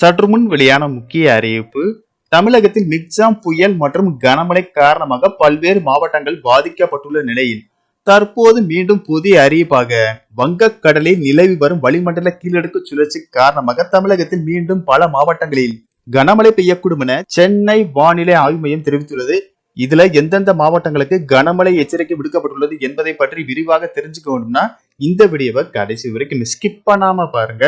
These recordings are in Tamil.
சற்று முன் வெளியான முக்கிய அறிவிப்பு தமிழகத்தில் மிக்ஜாம் புயல் மற்றும் கனமழை காரணமாக பல்வேறு மாவட்டங்கள் பாதிக்கப்பட்டுள்ள நிலையில் தற்போது மீண்டும் புதிய அறிவிப்பாக வங்கக்கடலில் நிலவி வரும் வளிமண்டல கீழடுக்கு சுழற்சி காரணமாக தமிழகத்தில் மீண்டும் பல மாவட்டங்களில் கனமழை பெய்யக்கூடும் என சென்னை வானிலை ஆய்வு மையம் தெரிவித்துள்ளது. இதுல எந்தெந்த மாவட்டங்களுக்கு கனமழை எச்சரிக்கை விடுக்கப்பட்டுள்ளது என்பதை பற்றி விரிவாக தெரிஞ்சுக்கணும்னா இந்த வீடியோவை கடைசி வரைக்கும் ஸ்கிப் பண்ணாம பாருங்க.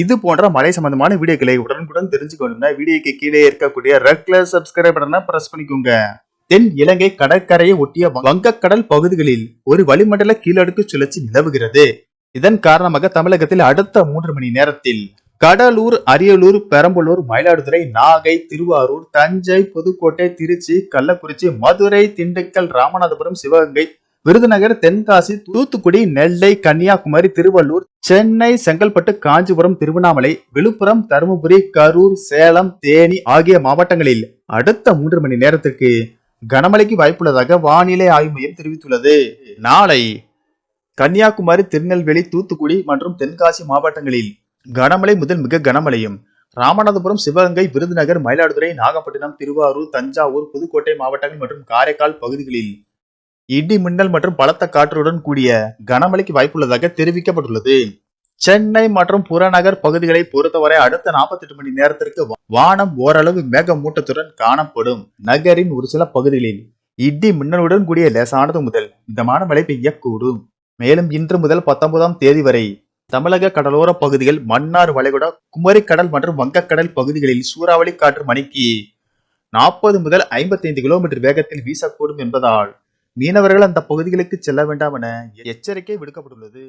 இது போன்ற மலை சம்பந்தமான வீடியோக்களை உடனுக்குடன் தெரிஞ்சுக்கணும்னா வீடியோக்கு கீழே இருக்கக்கூடிய ரெட் கலர் சப்ஸ்கிரைப் பட்டனை பிரஸ் பண்ணிக்கோங்க. தென் இலங்கை கடற்கரையை ஒட்டிய வங்கக்கடல் பகுதிகளில் ஒரு வளிமண்டல கீழடுக்கு சுழற்சி நிலவுகிறது. இதன் காரணமாக தமிழகத்தில் அடுத்த மூன்று மணி நேரத்தில் கடலூர் அரியலூர் பெரம்பலூர் மயிலாடுதுறை நாகை திருவாரூர் தஞ்சை புதுக்கோட்டை திருச்சி கள்ளக்குறிச்சி மதுரை திண்டுக்கல் ராமநாதபுரம் சிவகங்கை விருதுநகர் தென்காசி தூத்துக்குடி நெல்லை கன்னியாகுமரி திருவள்ளூர் சென்னை செங்கல்பட்டு காஞ்சிபுரம் திருவண்ணாமலை விழுப்புரம் தருமபுரி கரூர் சேலம் தேனி ஆகிய மாவட்டங்களில் அடுத்த மூன்று மணி நேரத்திற்கு கனமழைக்கு வாய்ப்புள்ளதாக வானிலை ஆய்வு மையம் தெரிவித்துள்ளது. நாளை கன்னியாகுமரி திருநெல்வேலி தூத்துக்குடி மற்றும் தென்காசி மாவட்டங்களில் கனமழை முதல் மிக கனமழையும் ராமநாதபுரம் சிவகங்கை விருதுநகர் மயிலாடுதுறை நாகப்பட்டினம் திருவாரூர் தஞ்சாவூர் புதுக்கோட்டை மாவட்டங்கள் மற்றும் காரைக்கால் பகுதிகளில் இடி மின்னல் மற்றும் பலத்த காற்றுடன் கூடிய கனமழைக்கு வாய்ப்புள்ளதாக தெரிவிக்கப்பட்டுள்ளது. சென்னை மற்றும் புறநகர் பகுதிகளை பொறுத்தவரை அடுத்த 48 மணி நேரத்திற்கு வானம் ஓரளவு மேகமூட்டத்துடன் காணப்படும். நகரின் ஒரு சில பகுதிகளில் இடி மின்னலுடன் கூடிய லேசானது முதல் மிதமான மழை பெய்யக்கூடும். மேலும் இன்று முதல் பத்தொன்பதாம் தேதி வரை தமிழக கடலோர பகுதிகள் மன்னார் வளைகுடா குமரிக்கடல் மற்றும் வங்கக்கடல் பகுதிகளில் சூறாவளி காற்று மணிக்கு நாற்பது முதல் ஐம்பத்தைந்து கிலோமீட்டர் வேகத்தில் வீசக்கூடும் என்பதால் மீனவர்கள் அந்த பகுதிகளுக்கு செல்ல வேண்டாம் என எச்சரிக்கை விடுக்கப்பட்டுள்ளது.